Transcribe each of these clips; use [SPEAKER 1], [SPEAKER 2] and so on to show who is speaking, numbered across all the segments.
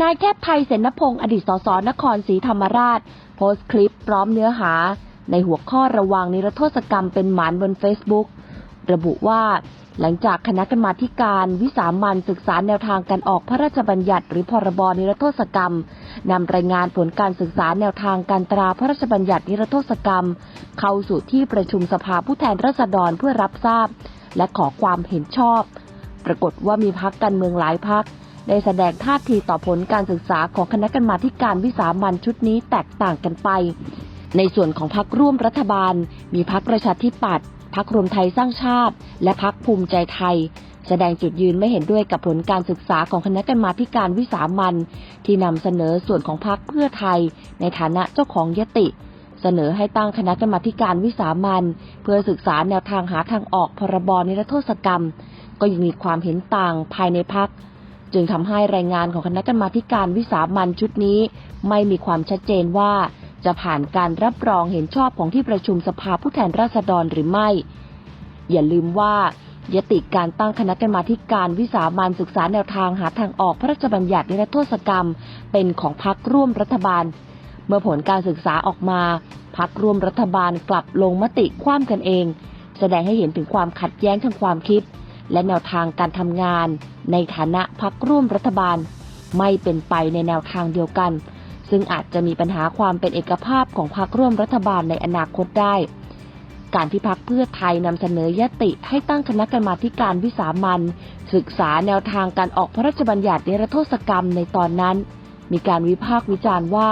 [SPEAKER 1] นายแคบภัยเสนพงศ์อดีตสสนครศรีธรรมราช โพสต์คลิปพร้อมเนื้อหา ในหัวข้อระวังนิรโทษกรรมเป็นหมานบนเฟซบุ๊กระบุว่าหลังจากคณะกรรมาธิการวิสามันศึกษาแนวทางการออกพระราชบัญญัติ หรือพรบนิรโทษกรรมนำรายงานผลการศึกษาแนวทางการตราพระราชบัญญัตินิรโทษกรรม เข้าสู่ที่ประชุมสภาผู้แทนราษฎรเพื่อรับทราบ และขอความเห็นชอบ ปรากฏว่ามีพักการเมืองหลายพัก ได้แสดงท่าทีต่อผลการศึกษาของคณะกรรมาธิการวิสามันชุดนี้แตกต่างกันไป ในส่วนของพักร่วมรัฐบาล มีพักประชาธิปัตย์พักรวมไทยสร้างชาติ และพักภูมิใจไทย แสดงจุดยืนไม่เห็นด้วยกับผลการศึกษาของคณะกรรมาธิการวิสามันที่นำเสนอส่วนของพักเพื่อไทย ในฐานะเจ้าของยติเสนอให้ตั้งคณะกรรมาธิการวิสามันเพื่อศึกษาแนวทางหาทางออกพรบนิรโทษกรรม ก็ยังมีความเห็นต่างภายในพัก จึงทำให้รายงานของคณะกรรมาธิการวิสามันชุดนี้ ไม่มีความชัดเจนว่า จะผ่านการรับรองเห็นชอบของที่ประชุมสภาผู้แทนราษฎรหรือไม่ อย่าลืมว่ายติการตั้งคณะกรรมาธิการวิสามันศึกษาแนวทางหาทางออกพระราชบัญญัตินิรโทษกรรม เป็นของพักร่วมรัฐบาล เมื่อผลการศึกษาออกมาพักร่วมรัฐบาลกลับลงมติคว่ำกันเอง แสดงให้เห็นถึงความขัดแย้งทางความคิด และแนวทางการทำงาน ในฐานะพักร่วมรัฐบาล ไม่เป็นไปในแนวทางเดียวกัน ซึ่งอาจจะมีปัญหาความเป็นเอกภาพของพักร่วมรัฐบาลในอนาคตได้ การที่พักเพื่อไทยนำเสนอยติให้ตั้งคณะกรรมาธิการวิสามันศึกษาแนวทางการออกพระราชบัญญัตินิรโทษกรรมในตอนนั้น มีการวิพากษ์วิจารณ์ว่า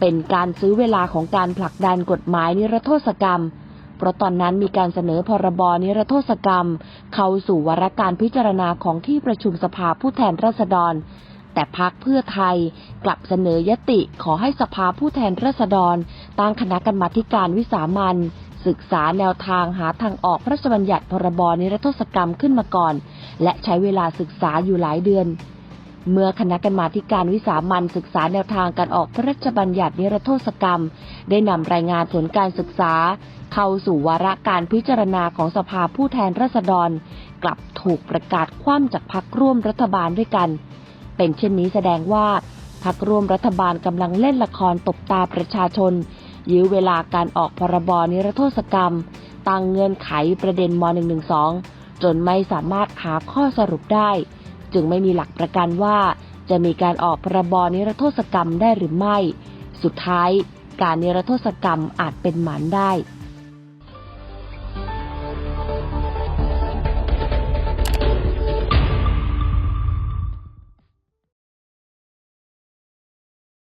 [SPEAKER 1] เป็นการซื้อเวลาของการผลักดันกฎหมายนิรโทษกรรม เพราะตอนนั้นมีการเสนอพรบนิรโทษกรรม เข้าสู่วาระการพิจารณาของที่ประชุมสภาผู้แทนราษฎร แต่พักเพื่อไทยกลับเสนอยติขอให้สภาผู้แทนราษฎร ตั้งคณะกรรมาการวิสามันศึกษาแนวทางหาทางออกพระราชบัญญัติพรบนิรโทษกรรมขึ้นมาก่อน และใช้เวลาศึกษาอยู่หลายเดือน เมื่อคณะกรรมาธิการวิสามันศึกษาแนวทางการออกพระราชบัญญัตินิรโทษกรรม ได้นำรายงานผลการศึกษา เข้าสู่วาระการพิจารณาของสภาผู้แทนราษฎร กลับถูกประกาศคว่ำจากพักร่วมรัฐบาลด้วยกัน เป็นเช่นนี้แสดงว่าพักร่วมรัฐบาลกำลังเล่นละครตบตาประชาชน ยื้อเวลาการออกพรบนิรโทษกรรมตั้งเงื่อนไขประเด็นม .112 จนไม่สามารถหาข้อสรุปได้ จึงไม่มีหลักประกันว่า จะมีการออกพรบนิรโทษกรรมได้หรือไม่ สุดท้ายการนิรโทษกรรมอาจเป็นหมันได้